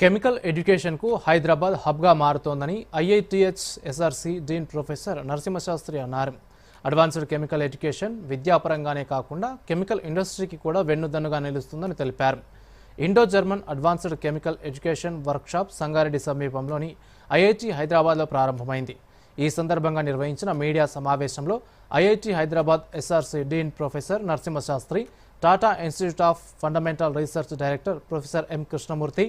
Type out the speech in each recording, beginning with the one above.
Chemical ఎడ్యుకేషన్కు Hyderabad హబ్గా మారుతోందని IITH SRC dean professor Narasimhashastri అన్నారు. Advanced chemical education విద్యాపరంగానే కాకుండా కెమికల్ ఇండస్ట్రీకి కూడా వెన్నుదన్నుగా నిలుస్తుందని తెలిపారు. Indo German advanced chemical education workshop Sangareddy సమీపంలోని ఐఐటి హైదరాబాద్లో ప్రారంభమైంది. ఈ సందర్భంగా నిర్వహించిన మీడియా సమావేశంలో IIT Hyderabad SRC dean professor Narasimhashastri Tata institute of fundamental research director professor M Krishnamurthy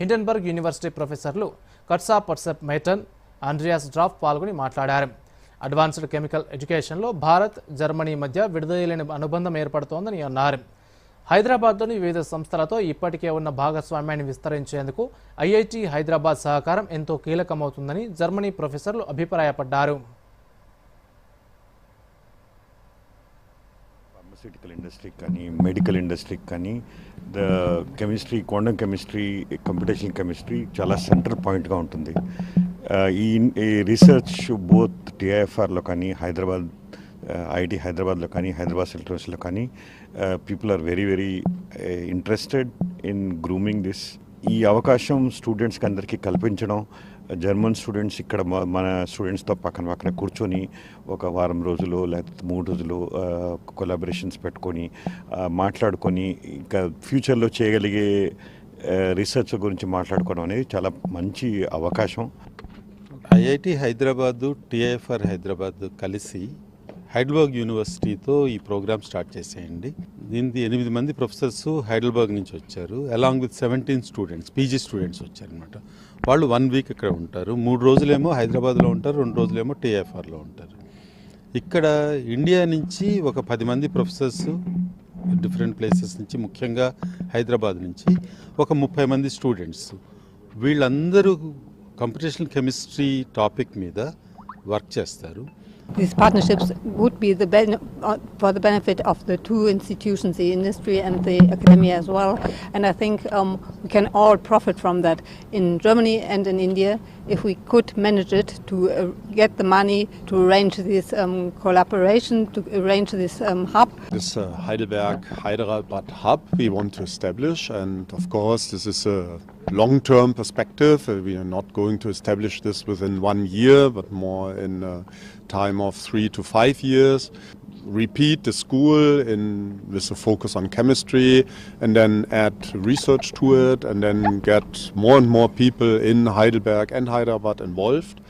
Heidelberg university ప్రొఫెసర్లు కట్సా పర్సెప్ మైటన్ ఆండ్రియాస్ డ్రాఫ్ పాల్గొని మాట్లాడారు. అడ్వాన్స్డ్ కెమికల్ ఎడ్యుకేషన్లో భారత్ జర్మనీ మధ్య విడుదలైన అనుబంధం ఏర్పడుతోందని అన్నారు. హైదరాబాద్లోని వివిధ సంస్థలతో ఇప్పటికే ఉన్న భాగస్వామ్యాన్ని విస్తరించేందుకు ఐఐటి హైదరాబాద్ సహకారం ఎంతో కీలకమవుతుందని జర్మనీ ప్రొఫెసర్లు అభిప్రాయపడ్డారు. ఫార్మస్యూటికల్ ఇండస్ట్రీకి కానీ మెడికల్ ఇండస్ట్రీకి కానీ the chemistry quantum chemistry computation chemistry చాలా సెంటర్ పాయింట్గా ఉంటుంది. Uh, ఈ రీసెర్చ్ బోత్ టీఐఎఫ్ఆర్లో కానీ హైదరాబాద్ uh, ఐఐటి హైదరాబాద్లో కానీ హైదరాబాద్ సెల్టర్స్లో కానీ people are very very interested in grooming this ఈ అవకాశం స్టూడెంట్స్కి అందరికీ కల్పించడం జర్మన్ స్టూడెంట్స్ ఇక్కడ మన స్టూడెంట్స్తో పక్కన పక్కన కూర్చొని ఒక వారం రోజులు లేకపోతే మూడు రోజులు కొలాబరేషన్స్ పెట్టుకొని మాట్లాడుకొని ఇంకా ఫ్యూచర్లో చేయగలిగే రీసెర్చ్ గురించి మాట్లాడుకోవడం అనేది చాలా మంచి అవకాశం. ఐఐటి హైదరాబాదు టిఐఎఫ్ఆర్ హైదరాబాద్ కలిసి హైడల్బర్గ్ యూనివర్సిటీతో ఈ ప్రోగ్రామ్ స్టార్ట్ చేసేయండి. దీనికి ఎనిమిది మంది ప్రొఫెసర్స్ హైడల్బర్గ్ నుంచి వచ్చారు. Along with seventeen students PG students వచ్చారనమాట వాళ్ళు వన్ వీక్ ఇక్కడ ఉంటారు. మూడు రోజులేమో హైదరాబాద్లో ఉంటారు రెండు రోజులేమో టీఎఫ్ఆర్లో ఉంటారు. ఇక్కడ ఇండియా నుంచి ఒక పది మంది ప్రొఫెసర్స్ డిఫరెంట్ ప్లేసెస్ నుంచి ముఖ్యంగా హైదరాబాద్ నుంచి ఒక ముప్పై మంది స్టూడెంట్స్. వీళ్ళందరూ కంప్యూటేషనల్ కెమిస్ట్రీ టాపిక్ మీద వర్క్ చేస్తారు. These partnerships would be the uh, for the benefit of the two institutions, the industry and the academia as well. And I think um, we can all profit from that in Germany and in India if we could manage it to uh, get the money to arrange this um, collaboration, to arrange this um, hub. This uh, Heidelberg Hyderabad hub we want to establish, and of course, this is a long term perspective. Uh, we are not going to establish this within one year, but more in a time of three to five years. Repeat the school in with a focus on chemistry, and then add research to it, and then get more and more people in Heidelberg and Hyderabad involved.